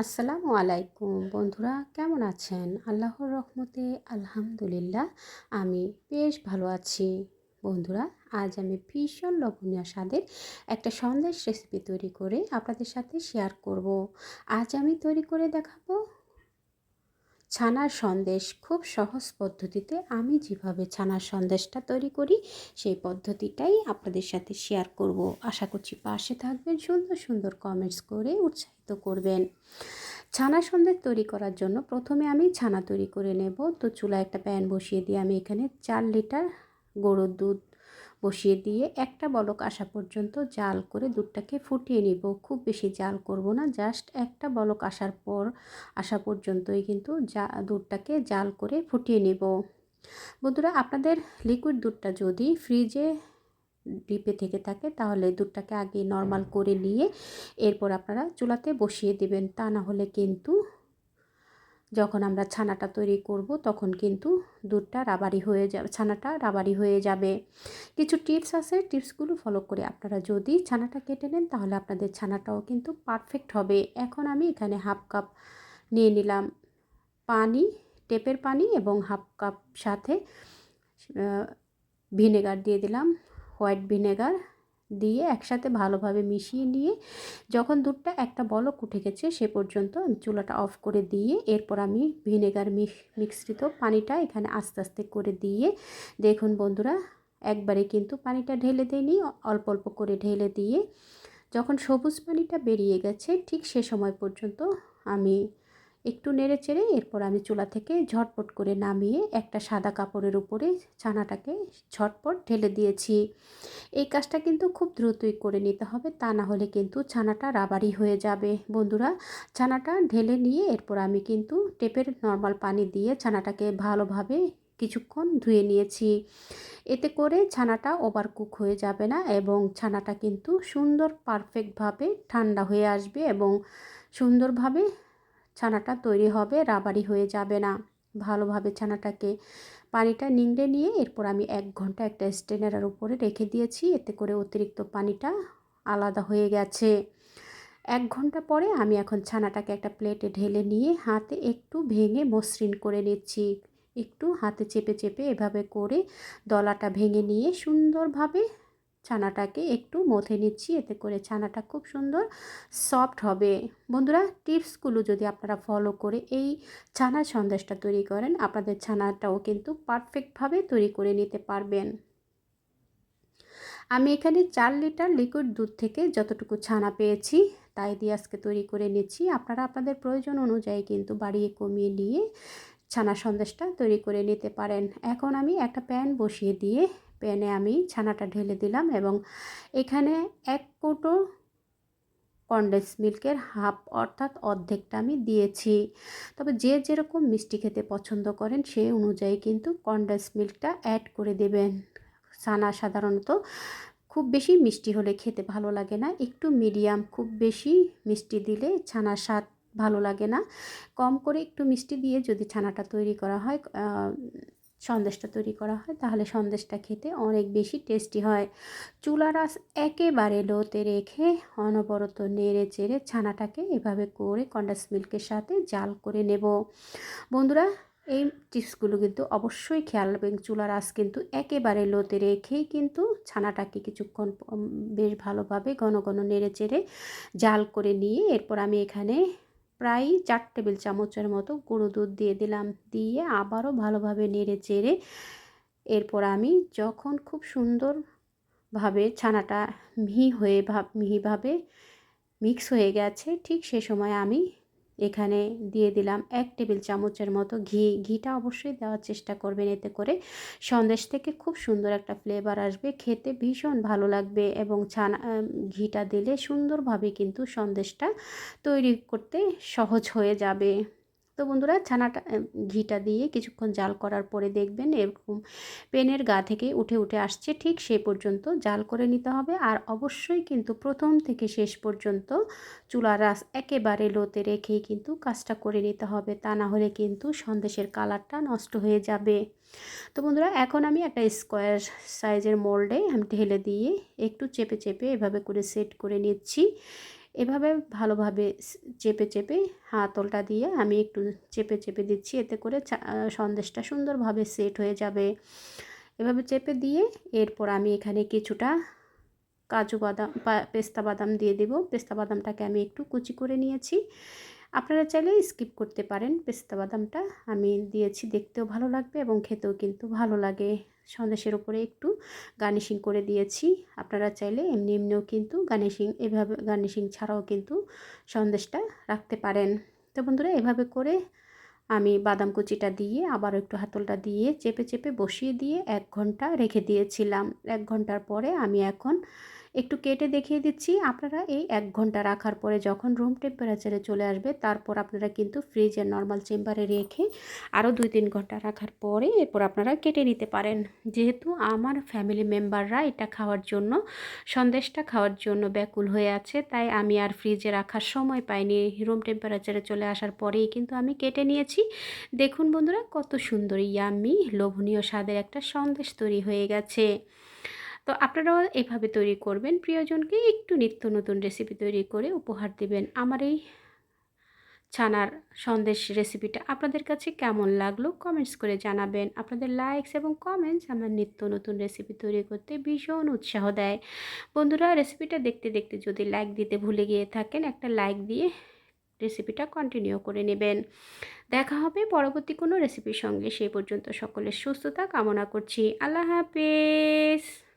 আসসালামু আলাইকুম। বন্ধুরা, কেমন আছেন? আল্লাহর রহমতে আলহামদুলিল্লাহ, আমি বেশ ভালো আছি। বন্ধুরা, আজ আমি ভীষণ লবণীয় স্বাদের একটা সন্দেশ রেসিপি তৈরি করে আপনাদের সাথে শেয়ার করব। আজ আমি তৈরি করে দেখাবো ছানার সন্দেশ খুব সহজ পদ্ধতিতে আমি যেভাবে ছানার সন্দেশটা তৈরি করি, সেই পদ্ধতিটাই আপনাদের সাথে শেয়ার করব। আশা করছি পাশে থাকবেন, সুন্দর সুন্দর কমেন্টস করে উৎসাহিত করবেন। ছানা সন্দেশ তৈরি করার জন্য প্রথমে আমি ছানা তৈরি করে নেব। তো চুলা একটা প্যান বসিয়ে দিয়ে আমি এখানে চার লিটার গরুর দুধ বসিয়ে দিয়ে একটা বলক আসা পর্যন্ত জাল করে দুধটাকে ফুটিয়ে নিব। খুব বেশি জাল করব না জাস্ট একটা বলক আসার পর, আসা পর্যন্তই কিন্তু যা দুধটাকে জাল করে ফুটিয়ে নিব। বন্ধুরা, আপনাদের লিকুইড দুধটা যদি ফ্রিজে ডিপে থেকে থাকে, তাহলে দুধটাকে আগে নর্মাল করে নিয়ে এরপর আপনারা চুলাতে বসিয়ে দেবেন। তা না হলে কিন্তু যখন আমরা ছানাটা তৈরি করব, তখন কিন্তু দুধটা রাবারি হয়ে যাবে, ছানাটা রাবারি হয়ে যাবে। কিছু টিপস আছে, টিপসগুলো ফলো করে আপনারা যদি ছানাটা কেটে নেন, তাহলে আপনাদের ছানাটাও কিন্তু পারফেক্ট হবে। এখন আমি এখানে হাফ কাপ নিয়ে নিলাম পানি, টেপের পানি এবং হাফ কাপ সাথে ভিনেগার দিয়ে দিলাম, হোয়াইট ভিনেগার। দিয়ে একসাথে ভালোভাবে মিশিয়ে নিয়ে যখন দুধটা একটা বলক উঠে গেছে সে পর্যন্ত আমি চুলাটা অফ করে দিয়ে এরপর আমি ভিনেগার মিশ্রিত পানিটা এখানে আস্তে আস্তে করে দিয়ে দেখুন বন্ধুরা, একবারে কিন্তু পানিটা ঢেলে দিইনি, অল্প অল্প করে ঢেলে দিয়ে যখন সবুজ পানিটা বেরিয়ে গেছে ঠিক সে সময় পর্যন্ত আমি একটু নেড়ে চেড়ে এরপর আমি চুলা থেকে ঝটপট করে নামিয়ে একটা সাদা কাপড়ের উপরে ছানাটাকে ঝটপট ঢেলে দিয়েছি। এই কাজটা কিন্তু খুব দ্রুতই করে নিতে হবে, তা না হলে কিন্তু ছানাটা রাবারি হয়ে যাবে। বন্ধুরা, ছানাটা ঢেলে নিয়ে এরপর আমি কিন্তু টেপের নর্মাল পানি দিয়ে ছানাটাকে ভালোভাবে কিছুক্ষণ ধুয়ে নিয়েছি। এতে করে ছানাটা ওভার কুক হয়ে যাবে না এবং ছানাটা কিন্তু সুন্দর পারফেক্টভাবে ঠান্ডা হয়ে আসবে এবং সুন্দরভাবে ছানাটা তৈরি হবে রাবারি হয়ে যাবে না। ভালোভাবে ছানাটাকে পানিটা নিংড়ে নিয়ে এরপর আমি এক ঘণ্টা একটা স্টেনারের উপরে রেখে দিয়েছি, এতে করে অতিরিক্ত পানিটা আলাদা হয়ে গেছে। এক ঘণ্টা পরে আমি এখন ছানাটাকে একটা প্লেটে ঢেলে নিয়ে হাতে একটু ভেঙে মসৃণ করে নিচ্ছি। একটু হাতে চেপে চেপে এভাবে করে দলাটা ভেঙে নিয়ে সুন্দরভাবে ছানাটাকে একটু মথে নিচ্ছি, এতে করে ছানাটা খুব সুন্দর সফট হবে। বন্ধুরা, টিপসগুলো যদি আপনারা ফলো করে এই ছানার সন্দেশটা তৈরি করেন, আপনাদের ছানাটাও কিন্তু পারফেক্টভাবে তৈরি করে নিতে পারবেন। আমি এখানে চার লিটার লিকুইড দুধ থেকে যতটুকু ছানা পেয়েছি, তাই দিয়ে আজকে তৈরি করে নিচ্ছি। আপনারা আপনাদের প্রয়োজন অনুযায়ী কিন্তু বাড়িয়ে কমিয়ে নিয়ে ছানা সন্দেশটা তৈরি করে নিতে পারেন। এখন আমি একটা প্যান বসিয়ে দিয়ে প্যানে আমি ছানাটা ঢেলে দিলাম এবং এখানে এক কোটো কনডেন্স মিল্কের হাফ অর্থাৎ অর্ধেকটা আমি দিয়েছি। তবে যে যেরকম মিষ্টি খেতে পছন্দ করেন সেই অনুযায়ী কিন্তু কনডেন্স মিল্কটা অ্যাড করে দেবেন। ছানা সাধারণত খুব বেশি মিষ্টি হলে খেতে ভালো লাগে না, একটু মিডিয়াম খুব বেশি মিষ্টি দিলে ছানার স্বাদ ভালো লাগে না। কম করে একটু মিষ্টি দিয়ে যদি ছানাটা তৈরি করা হয় সন্দেশটা তৈরি করা হয়, তাহলে সন্দেশটা খেতে অনেক বেশি টেস্টি হয়। চুলা রাস একেবারে লোতে রেখে অনবরত নেড়ে চেড়ে ছানাটাকে এভাবে করে কন্ডাস মিল্কের সাথে জাল করে নেব। বন্ধুরা, এই টিপসগুলো কিন্তু অবশ্যই খেয়াল রাখবেন। চুলার আঁচ কিন্তু একেবারে লোতে রেখেই কিন্তু ছানাটাকে কিছুক্ষণ বেশ ভালোভাবে ঘন ঘন নেড়ে চেড়ে জাল করে নিয়ে এরপর আমি এখানে প্রায় চার টেবিল চামচের মতো গুঁড়ো দুধ দিয়ে দিলাম। দিয়ে আবারও ভালোভাবে নেড়ে চেড়ে এরপর আমি যখন খুব সুন্দরভাবে ছানাটা মিহি হয়ে ভাব, মিহিভাবে মিক্স হয়ে গেছে, ঠিক সে সময় আমি এখানে দিয়ে দিলাম এক টেবিল চামচের মতো ঘি। ঘিটা অবশ্যই দেওয়ার চেষ্টা করবেন এতে করে সন্দেশ থেকে খুব সুন্দর একটা ফ্লেভার আসবে, খেতে ভীষণ ভালো লাগবে এবং ছানা ঘিটা দিলে সুন্দরভাবে কিন্তু সন্দেশটা তৈরি করতে সহজ হয়ে যাবে। তো বন্ধুরা ছানাটা ঘিটা দিয়ে কিছুক্ষণ জাল করার পরে দেখবেন এরকম পেনের গা থেকে উঠে উঠে আসছে ঠিক সে পর্যন্ত জাল করে নিতে হবে। আর অবশ্যই কিন্তু প্রথম থেকে শেষ পর্যন্ত চুলার রাস একেবারে লোতে রেখেই কিন্তু কাজটা করে নিতে হবে। তা না হলে কিন্তু সন্দেশের কালারটা নষ্ট হয়ে যাবে। তো বন্ধুরা এখন আমি একটা স্কোয়ার সাইজের মোল্ডে আমি ঢেলে দিয়ে একটু চেপে চেপে এভাবে করে সেট করে নিচ্ছি। এভাবে ভালোভাবে চেপে চেপে হাতলটা দিয়ে আমি একটু চেপে চেপে দিচ্ছি। এতে করে সন্দেশটা সুন্দরভাবে সেট হয়ে যাবে। এভাবে চেপে দিয়ে এরপর আমি এখানে কিছুটা কাজু বাদাম পেস্তা বাদাম দিয়ে দেব। পেস্তা বাদামটাকে আমি একটু কুচি করে নিয়েছি। আপনারা চাইলে স্কিপ করতে পারেন। পেস্তা বাদামটা আমি দিয়েছি। দেখতেও ভালো লাগবে এবং খেতেও কিন্তু ভালো লাগে। সন্দেশের উপরে একটু গার্নিশিং করে দিয়েছি। আপনারা চাইলে এমনি এমনিও কিন্তু গার্নিশিং, এভাবে গার্নিশিং ছাড়াও কিন্তু সন্দেশটা রাখতে পারেন। তো বন্ধুরা, এভাবে করে আমি বাদাম কুচিটা দিয়ে আবার একটু হাতলটা দিয়ে চেপে চেপে বসিয়ে দিয়ে এক ঘণ্টা রেখে দিয়েছিলাম। এক ঘণ্টার পরে আমি এখন একটু কেটে দেখিয়ে দিচ্ছি। আপনারা এই এক ঘণ্টা রাখার পরে যখন রুম টেম্পারেচারে চলে আসবে, তারপর আপনারা কিন্তু ফ্রিজের নর্মাল চেম্বারে রেখে আরও দুই তিন ঘণ্টা রাখার পরে এরপর আপনারা কেটে নিতে পারেন। যেহেতু আমার ফ্যামিলি মেম্বাররা এটা খাওয়ার জন্য, সন্দেশটা খাওয়ার জন্য ব্যাকুল হয়ে আছে, তাই আমি আর ফ্রিজে রাখার সময় পাইনি। রুম টেম্পারেচারে চলে আসার পরেই কিন্তু আমি কেটে নিয়েছি। দেখুন বন্ধুরা, কত সুন্দর ইয়াম্মি লোভনীয় স্বাদের একটা সন্দেশ তৈরি হয়ে গেছে। তো আপনারাও এভাবে তৈরি করবেন। প্রিয়জনকে একটু নিত্য নতুন রেসিপি তৈরি করে উপহার দেবেন। আমার এই ছানার সন্দেশ রেসিপিটা আপনাদের কাছে কেমন লাগল কমেন্টস করে জানাবেন। আপনাদের লাইকস এবং কমেন্টস আমার নিত্য নতুন রেসিপি তৈরি করতে ভীষণ উৎসাহ দেয়। বন্ধুরা রেসিপিটা দেখতে দেখতে যদি লাইক দিতে ভুলে গিয়ে থাকেন, একটা লাইক দিয়ে রেসিপিটা কন্টিনিউ করে নেবেন। দেখা হবে পরবর্তী কোনো রেসিপির সঙ্গে। সেই পর্যন্ত সকলের সুস্থতা কামনা করছি। আল্লাহ হাফেজ।